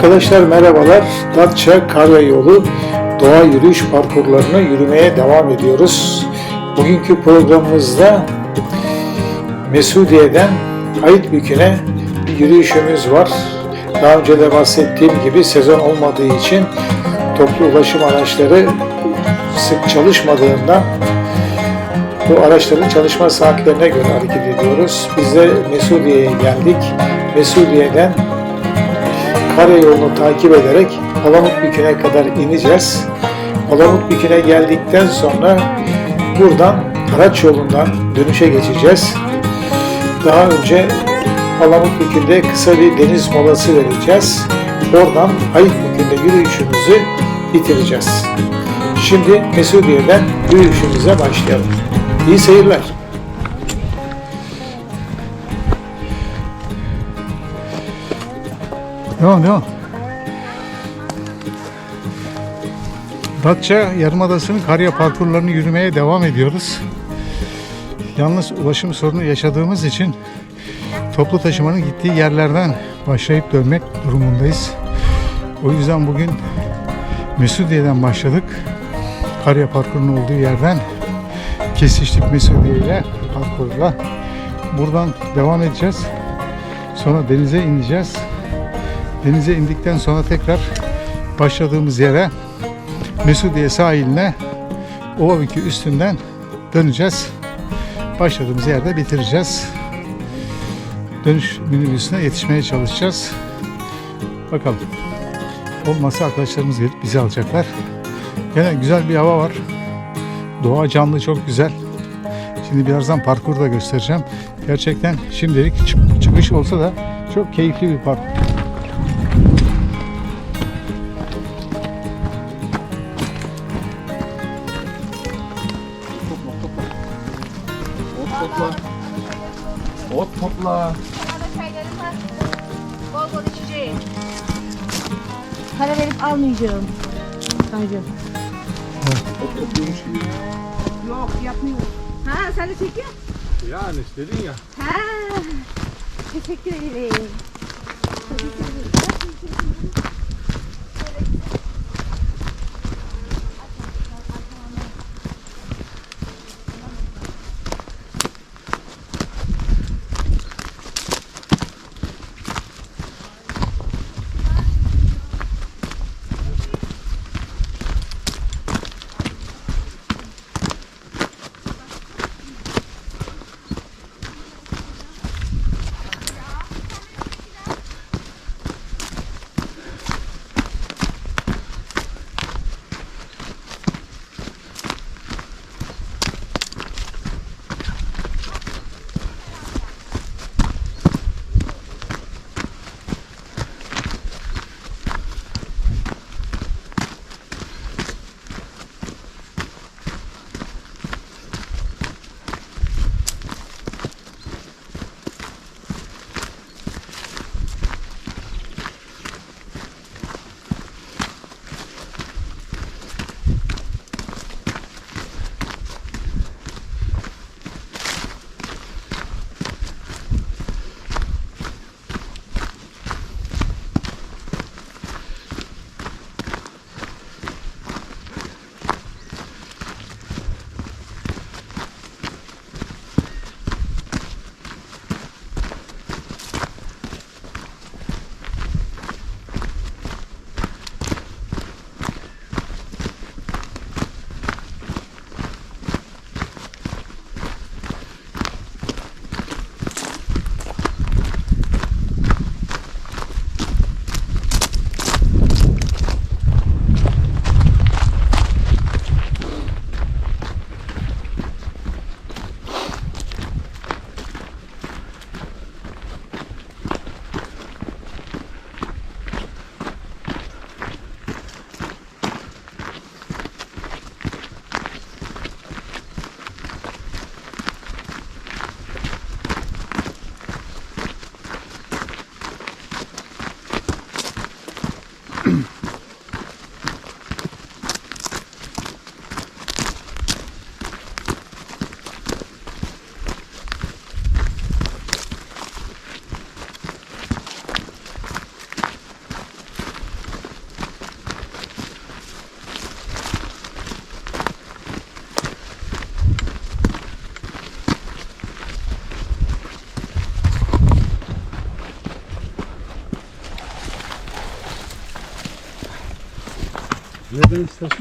Arkadaşlar merhabalar. Datça Karya Yolu doğa yürüyüş parkurlarını yürümeye devam ediyoruz. Bugünkü programımızda Mesudiye'den Ayıtbükü'ne bir yürüyüşümüz var. Daha önce de bahsettiğim gibi sezon olmadığı için toplu ulaşım araçları sık çalışmadığından bu araçların çalışma saatlerine göre hareket ediyoruz. Biz de Mesudiye'ye geldik. Mesudiye'den karayolunu takip ederek Palamutbükü'ne kadar ineceğiz. Palamutbükü'ne geldikten sonra buradan araç yolundan dönüşe geçeceğiz. Daha önce Palamutbükü'nde kısa bir deniz molası vereceğiz. Oradan Ayıtbükü'nde yürüyüşümüzü bitireceğiz. Şimdi Mesudiye'den yürüyüşümüze başlayalım. İyi seyirler. Devam devam. Datça Yarımadası'nın karya parkurlarını yürümeye devam ediyoruz. Yalnız ulaşım sorunu yaşadığımız için toplu taşımanın gittiği yerlerden başlayıp dönmek durumundayız. O yüzden bugün Mesudiye'den başladık. Karya parkurunun olduğu yerden kesiştik Mesudiye ile parkurla. Buradan devam edeceğiz. Sonra denize ineceğiz. Denize indikten sonra tekrar başladığımız yere Mesudiye sahiline Ovabükü üstünden döneceğiz. Başladığımız yerde bitireceğiz. Dönüş minibüsüne yetişmeye çalışacağız. Bakalım. Olmazsa arkadaşlarımız gelip bizi alacaklar. Yine güzel bir hava var. Doğa canlı çok güzel. Şimdi birazdan parkuru da göstereceğim. Gerçekten şimdilik çık- çıkış olsa da çok keyifli bir parkur. Para verip almayacağım. Sadece. Ot topluyormuş gibi. Yok yapmıyorum. Ha sen de çekiyor. Yani dedin ya. Ha. Teşekkür ederim. Nereden istersin?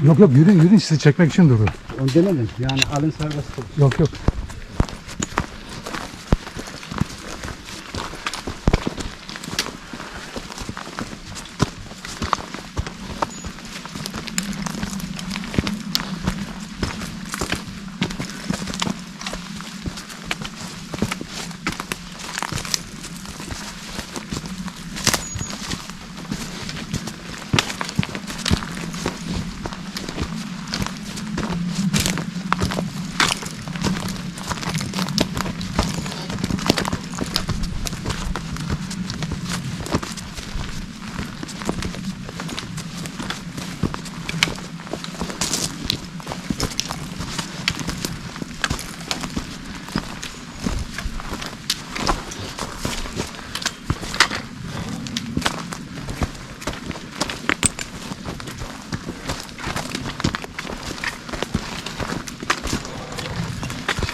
Yok yok yürüyün yürüyün sizi çekmek için duruyor. Onu demedim. Yani alın serbest. Yok yok.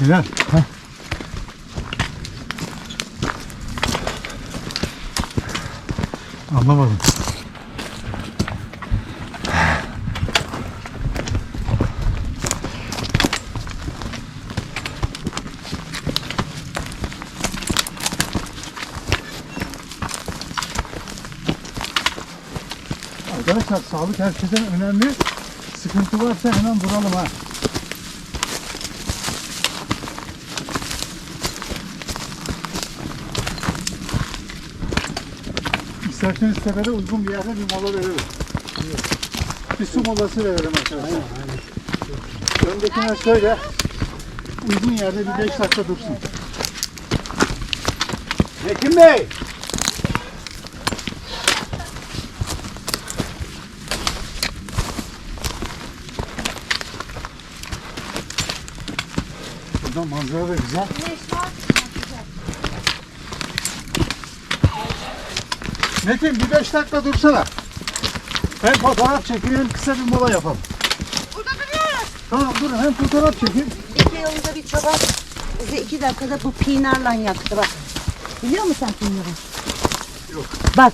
Sinan. Ha. Anlamadım. Arkadaşlar sağlık herkesten önemli. Sıkıntı varsa hemen vuralım ha. İsterseniz tepede uygun bir yerde bir mola verelim. Bir su molası verelim arkadaşlar. Öndekine söyle. Uygun yerde bir 5 dakika dursun. Ekim Bey! Burada manzara da güzel. Metin bir 5 dakika dursana. Hem fotoğraf çekeyim hem kısa bir mola yapalım. Burada duruyoruz. Tamam dur hem fotoğraf çekeyim. İki yılda bir çoban bizi iki dakikada bu pinarla yaktı bak. Biliyor musun sen pinarı? Yok. Bak.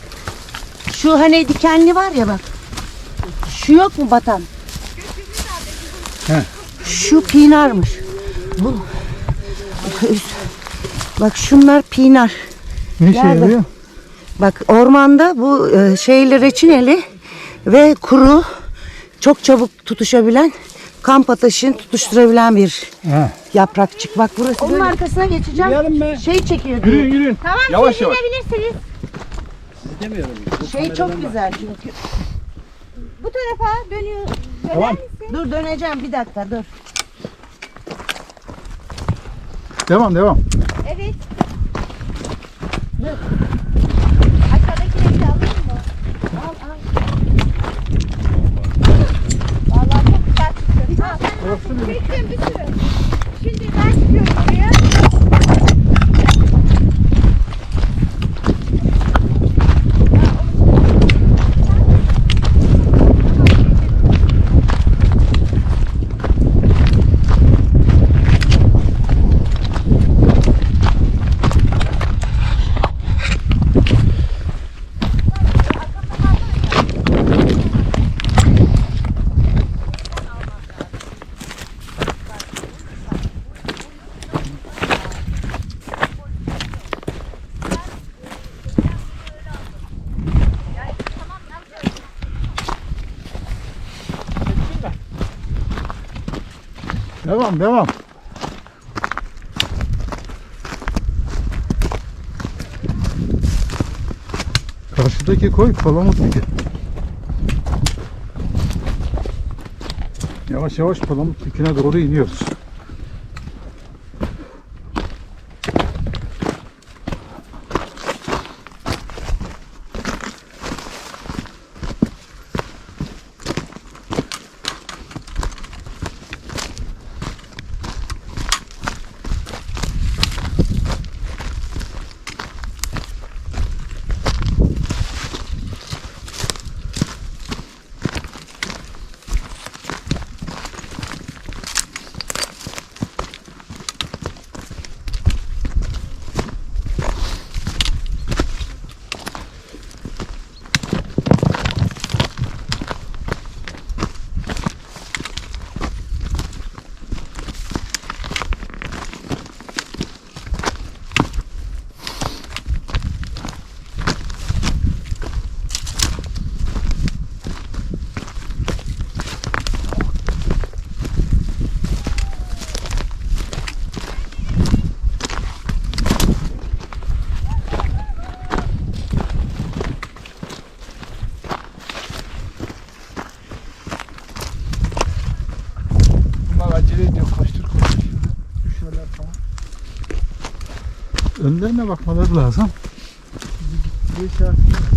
Şu hani dikenli var ya bak. Şu yok mu batan? He. Şu pinarmış. Bu. Bak şunlar pinar. Ne işe yarıyor? Bak ormanda bu e, şeyli reçineli ve kuru çok çabuk tutuşabilen kamp ateşini tutuşturabilen bir Ha. yaprakçık. Bak burası Onun arkasına geçeceğim. Yürüyelim mi? Şey çekiyor diye. Yürüyün yürüyün. Tamam Yavaş siz yavaş. inebilirsiniz. Demiyorum. Şey çok güzel çünkü. Bu tarafa dönüyor. Döner Tamam. misin? Dur döneceğim bir dakika dur. Devam devam. Evet. Aşağıdakileri de alayım mı? Al al. Vallahi çok güzel çıkıyor. Al. Çektim bir sürü. Şimdi ben çıkıyorum oraya. Devam devam. Karşıdaki koy palamut diki. Yavaş yavaş palamut dikine doğru iniyoruz. Önlerine bakmaları lazım. Bak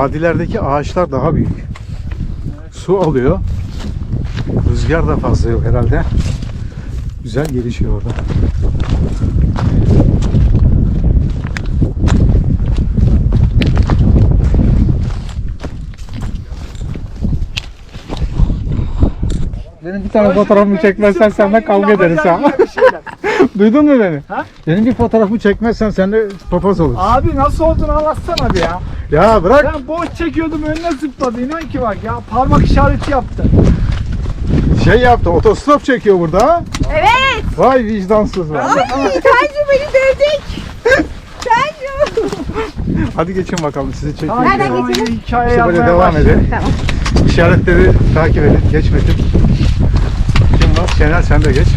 vadilerdeki ağaçlar daha büyük. Su alıyor. Rüzgar da fazla yok herhalde. Güzel gelişiyor orada. Benim bir tane fotoğrafımı çekmezsen seninle kavga ederiz ha. Duydun mu beni? Ha? Benim bir fotoğrafımı çekmezsen seninle papaz olur. Abi nasıl olduğunu anlatsana bir ya. Ya bırak. Ben boş çekiyordum önüne zıpladı inan ki bak ya parmak işareti yaptı. Şey yaptı, otostop çekiyor burada ha. Evet. Vay vicdansız var. Tanju beni dövecek. Tanju. Hadi geçin bakalım sizi çekiyorum. Nereden Sonra geçelim? Hikaye İşte böyle yazmaya devam başladı. edin. Tamam. İşaretleri takip edin. Geç Metin. Kim var? Şener sen de geç.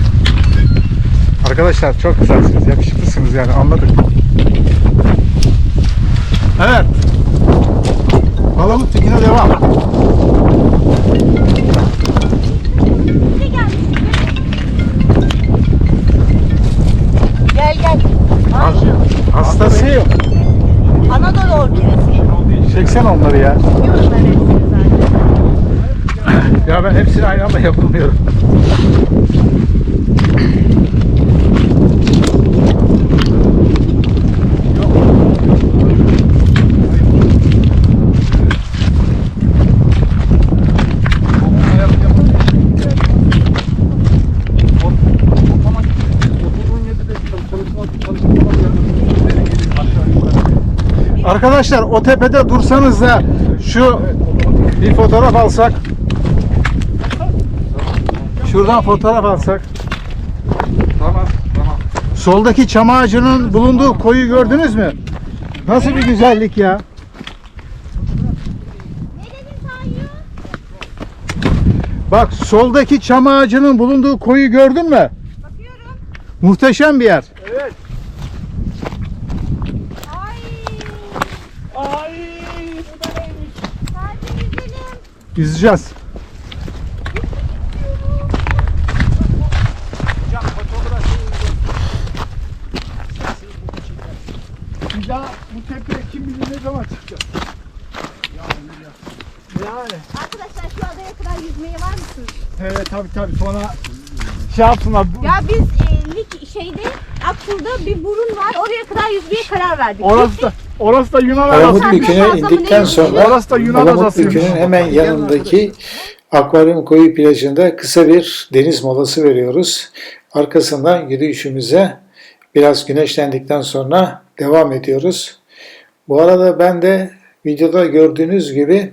Arkadaşlar çok güzelsiniz. Yakışıklısınız yani anladık. Evet. Balamut yine devam. Gel gel. Hastasıyım. Anadolu orkidesi. Çeksen onları ya. Yiyorum ben hepsini zaten. Ya ben hepsini aynı anda yapamıyorum. Arkadaşlar o tepede dursanız da şu bir fotoğraf alsak. Şuradan fotoğraf alsak. Tamam, tamam. Soldaki çam ağacının bulunduğu koyu gördünüz mü? Nasıl bir güzellik ya. Bak soldaki çam ağacının bulunduğu koyu gördün mü? Bakıyorum. Muhteşem bir yer. Evet. Ay. Ay bu da neymiş? Tanju yüzelim. Yüzeceğiz. Bir daha bu tepeye kim bilir ne zaman çıkacak. Yani. Arkadaşlar şu adaya kadar yüzmeye var mısınız? Evet tabi tabi sonra şey yapsınlar. Bu, Ya biz e, lik şeyde Aksul'da bir burun var. Oraya kadar yüzmeye karar verdik. orası da orası da Yunan Palamut adası. Bükü'ne indikten sonra Orası da Yunan Palamut adasıymış. Bükü'nün hemen yanındaki akvaryum koyu plajında kısa bir deniz molası veriyoruz. Arkasından yürüyüşümüze biraz güneşlendikten sonra devam ediyoruz. Bu arada ben de videoda gördüğünüz gibi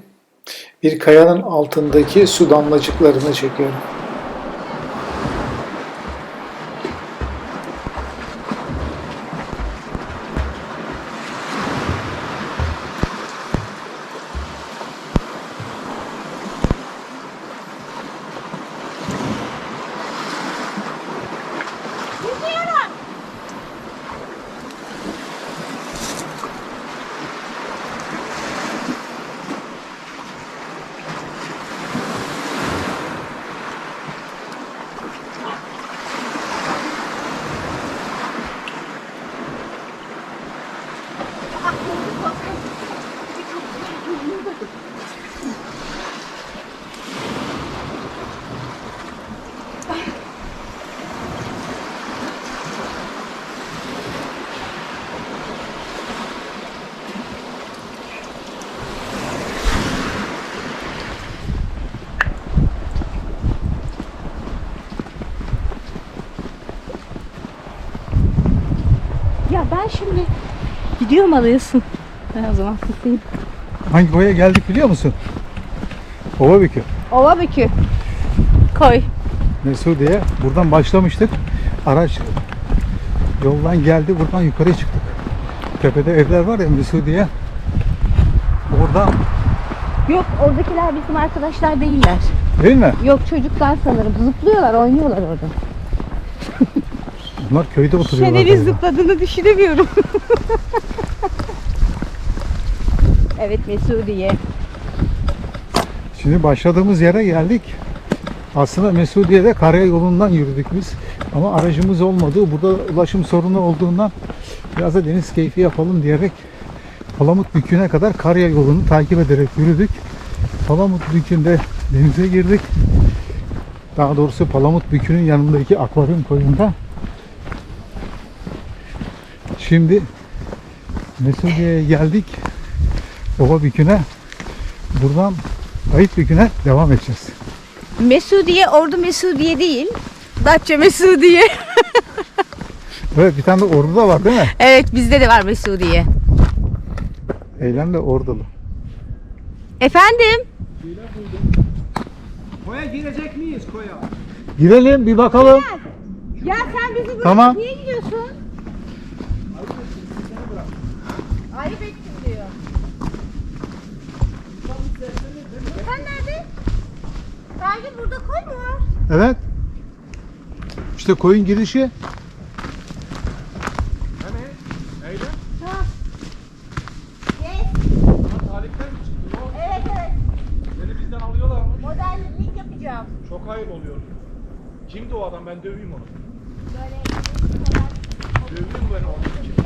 bir kayanın altındaki su damlacıklarını çekiyorum. Şimdi gidiyorum alıyorsun. Ben o zaman tutayım. Hangi koya geldik biliyor musun? Ovabükü. Ova bükü. Koy. Mesudiye. Buradan başlamıştık. Araç yoldan geldi. Buradan yukarıya çıktık. Tepede evler var ya Mesudiye. Oradan Yok oradakiler bizim arkadaşlar değiller. Değil mi? Yok çocuklar sanırım. Zıplıyorlar, oynuyorlar orada. Bunlar köyde oturuyorlar. Galiba. zıpladığını düşünemiyorum. evet Mesudiye. Şimdi başladığımız yere geldik. Aslında Mesudiye'de karaya yolundan yürüdük biz. Ama aracımız olmadığı, burada ulaşım sorunu olduğundan biraz da deniz keyfi yapalım diyerek Palamut Bükü'ne kadar karaya yolunu takip ederek yürüdük. Palamut Bükü'nde denize girdik. Daha doğrusu Palamut Bükü'nün yanındaki akvaryum koyunda. Şimdi Mesudiye'ye geldik. Ova Bükü'ne. Buradan Ayıp Bükü'ne devam edeceğiz. Mesudiye ordu Mesudiye değil. Datça Mesudiye. Evet bir tane de ordu da var değil mi? evet bizde de var Mesudiye. Eylem de ordulu. Efendim? Koya girecek miyiz koya? Girelim bir bakalım. Ya sen bizi bırak. Tamam. Niye gidiyorsun? Ayıp ettin diyor. Sen nerede? Belki burada koy mu var? Evet. İşte koyun girişi. Talipten mi çıktı o? Evet evet. Seni bizden alıyorlar mı? Modellik yapacağım. Çok hayır oluyor. Kimdi o adam? Ben döveyim onu. Böyle Döveyim ben onu. Kim?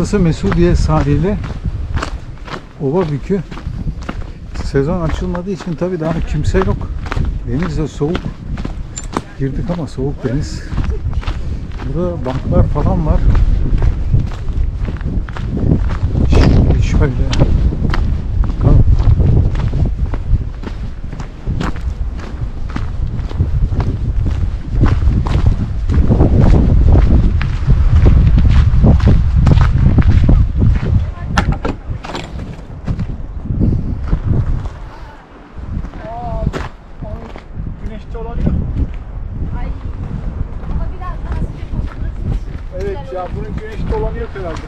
Burası Mesudiye sahili. Ova Bükü. Sezon açılmadığı için tabii daha kimse yok. Deniz de soğuk. Girdik ama soğuk deniz. Burada banklar falan var. Şöyle şöyle. Bakalım. Güneş dolanıyor. Ay. Ama biraz daha sıcak olsun. Evet ya bunun güneş dolanıyor herhalde.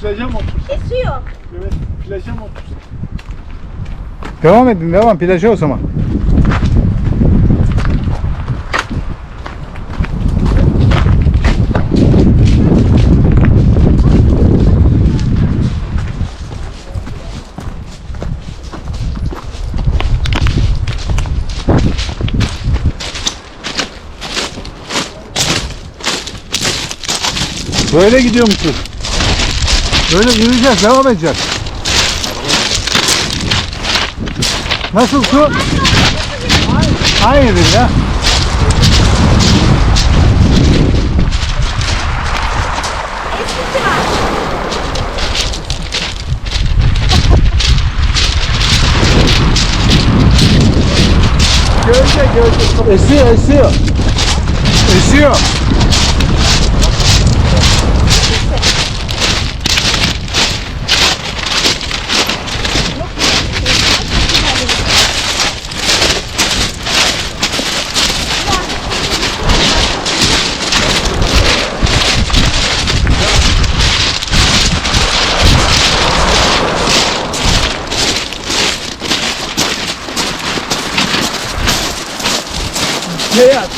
Plaja mı otursun? Esiyor. Evet plaja mı otursun? Devam edin devam plaja o zaman. Böyle gidiyor musun? Böyle yürüyeceğiz, devam edeceğiz. Nasıl su? Aynıdır ya. Gölge gölge. Esiyor, esiyor. Esiyor. Ne yaz?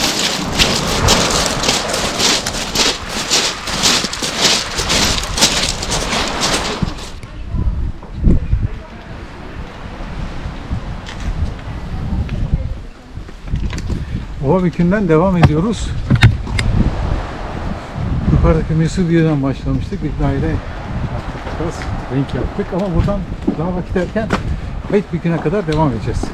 Ova Bükü'nden devam ediyoruz. Yukarıdaki Mesudiye'den başlamıştık. Bir daire yaptık biraz. Renk yaptık ama buradan daha vakit erken Beyt Bükü'ne kadar devam edeceğiz.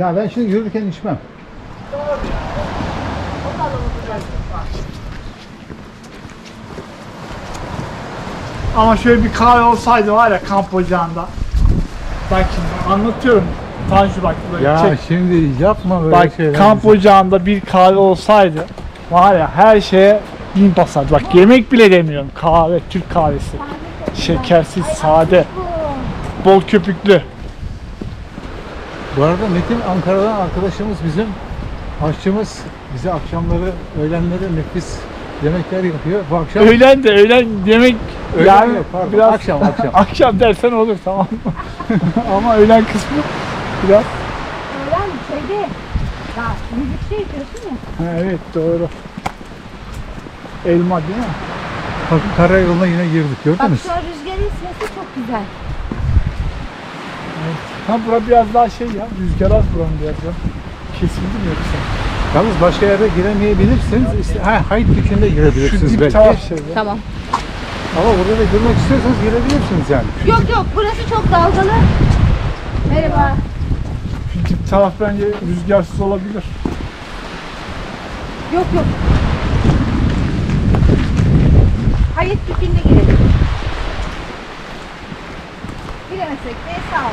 Ya ben şimdi yürürken içmem. Ama şöyle bir kahve olsaydı var ya kamp ocağında. Bak şimdi anlatıyorum. Tanju bak böyle Ya çek. şimdi yapma böyle Bak şeyler. kamp ocağında bir kahve olsaydı var ya her şeye bin basardı. Bak yemek bile demiyorum. Kahve, Türk kahvesi. Şekersiz, sade, bol köpüklü. Bu arada Metin Ankara'dan arkadaşımız bizim aşçımız bize akşamları öğlenleri nefis yemekler yapıyor. Bu akşam Öğlen de öğlen yemek Öğlen yani yok, pardon. biraz Akşam, akşam. akşam dersen olur tamam mı? Ama öğlen kısmı biraz Öğren şeyde. Ya müzik şey yapıyorsun ya. Ha, evet doğru. Elma değil mi? bakın karayoluna yine girdik Bak gördünüz. şu an rüzgarın sesi çok güzel. Ha bura biraz daha şey ya rüzgar az buranın biraz ya. Kesildi mi yoksa? Yalnız başka yerde giremeyebilirsiniz. İşte, ha, Hayt Dükü'nde Şu girebilirsiniz dip belki. taraf şey ya. Tamam. Ama burada da girmek istiyorsanız girebilirsiniz yani. Yok yok burası çok dalgalı. Merhaba. Şu dip taraf bence rüzgarsız olabilir. Yok yok. Hayat bütününe girelim. Giremezsek de sağ ol.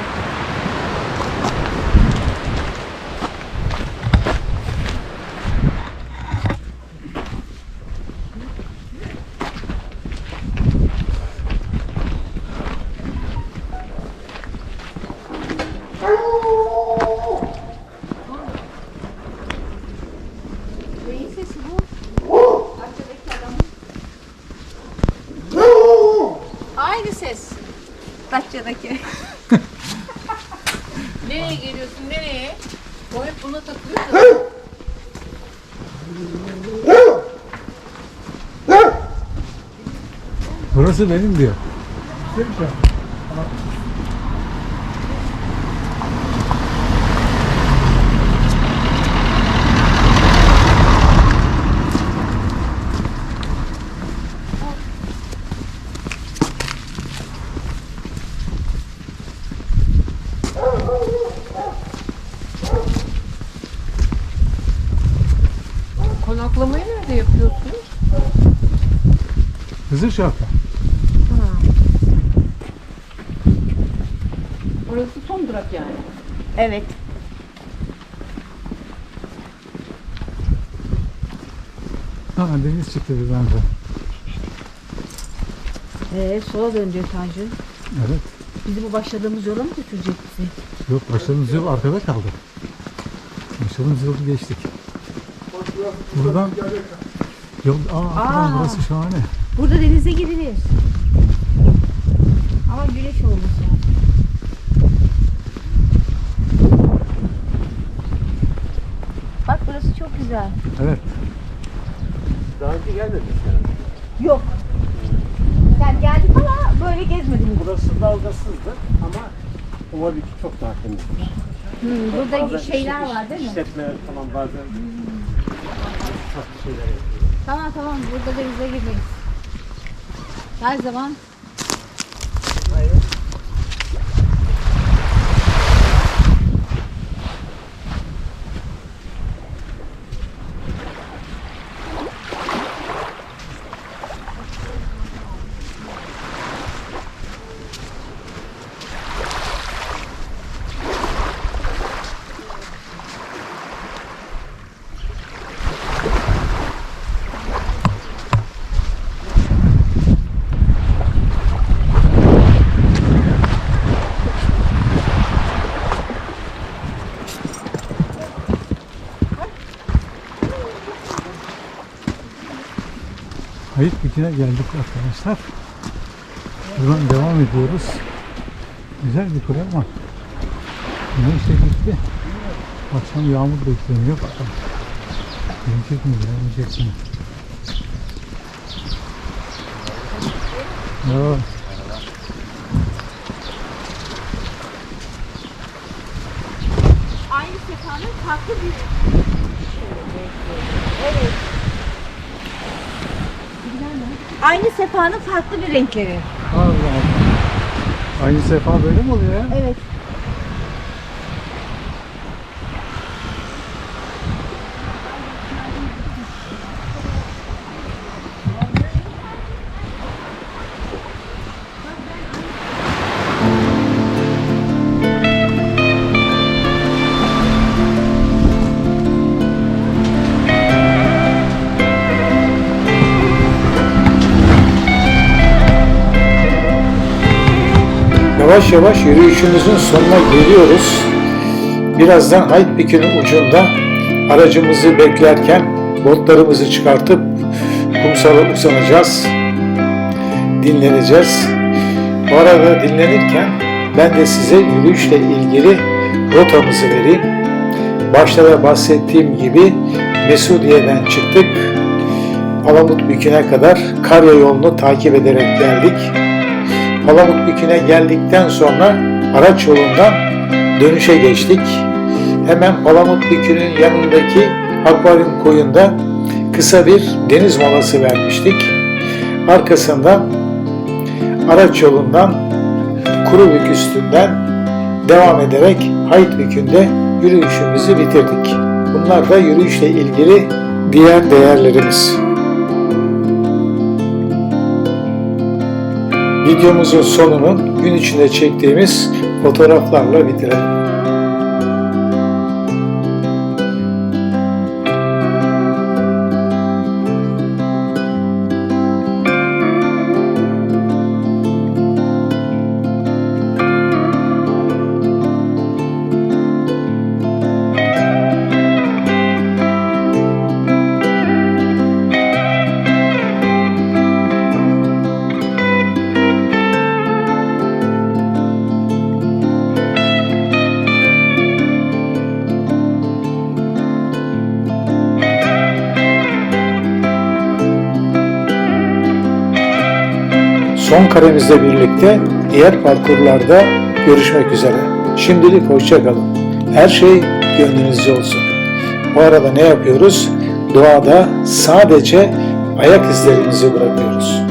Burası benim diyor. Ya. Konaklamayı nerede yapıyorsun? Hızır şarkı. Orası son durak yani. Evet. Ha deniz çıktı birden de. Ee, sola dönecek Tanju. Evet. Bizi bu başladığımız yola mı götürecek bizi? Yok başladığımız yol arkada kaldı. Başladığımız yolu geçtik. Buradan yol, aa, Aa. burası şahane. Burada denize girilir. Ama güneş olmuş yani. Bak burası çok güzel. Evet. Daha önce gelmediniz yani. Yok. Yani geldik ama böyle gezmedim. Burası dalgasızdı ama Ovabiki çok daha temizdir. Hmm, burada Bazen şeyler işlet- var değil mi? İşletme falan bazen farklı şeyler yapıyor. Tamam tamam burada denize girmeyiz. Her zaman Hayit Bükü'ne geldik arkadaşlar. Buradan devam ediyoruz. Güzel bir kule ama de gitti. Akşam yağmur bekleniyor. Bakalım. Gelecek mi, gelmeyecek mi? Merhaba. aynı sefanın farklı bir Evet. Aynı sefanın farklı bir renkleri. Allah Allah. Aynı sefa böyle mi oluyor ya? Evet. Yavaş yavaş yürüyüşümüzün sonuna geliyoruz. Birazdan Haydbükü'nün ucunda aracımızı beklerken botlarımızı çıkartıp kumsala uzanacağız. Dinleneceğiz. Bu arada dinlenirken ben de size yürüyüşle ilgili rotamızı vereyim. Başta da bahsettiğim gibi Mesudiye'den çıktık. Palamut Bükü'ne kadar Karya yolunu takip ederek geldik. Palamut Bükü'ne geldikten sonra araç yolundan dönüşe geçtik. Hemen Palamut Bükü'nün yanındaki akvaryum koyunda kısa bir deniz molası vermiştik. Arkasından araç yolundan Kurubük üstünden devam ederek Haytbükü'nde yürüyüşümüzü bitirdik. Bunlar da yürüyüşle ilgili diğer değerlerimiz. Videomuzun sonunu gün içinde çektiğimiz fotoğraflarla bitirelim. Son karemizle birlikte diğer parkurlarda görüşmek üzere. Şimdilik hoşça kalın. Her şey gönlünüzce olsun. Bu arada ne yapıyoruz? Doğada sadece ayak izlerimizi bırakıyoruz.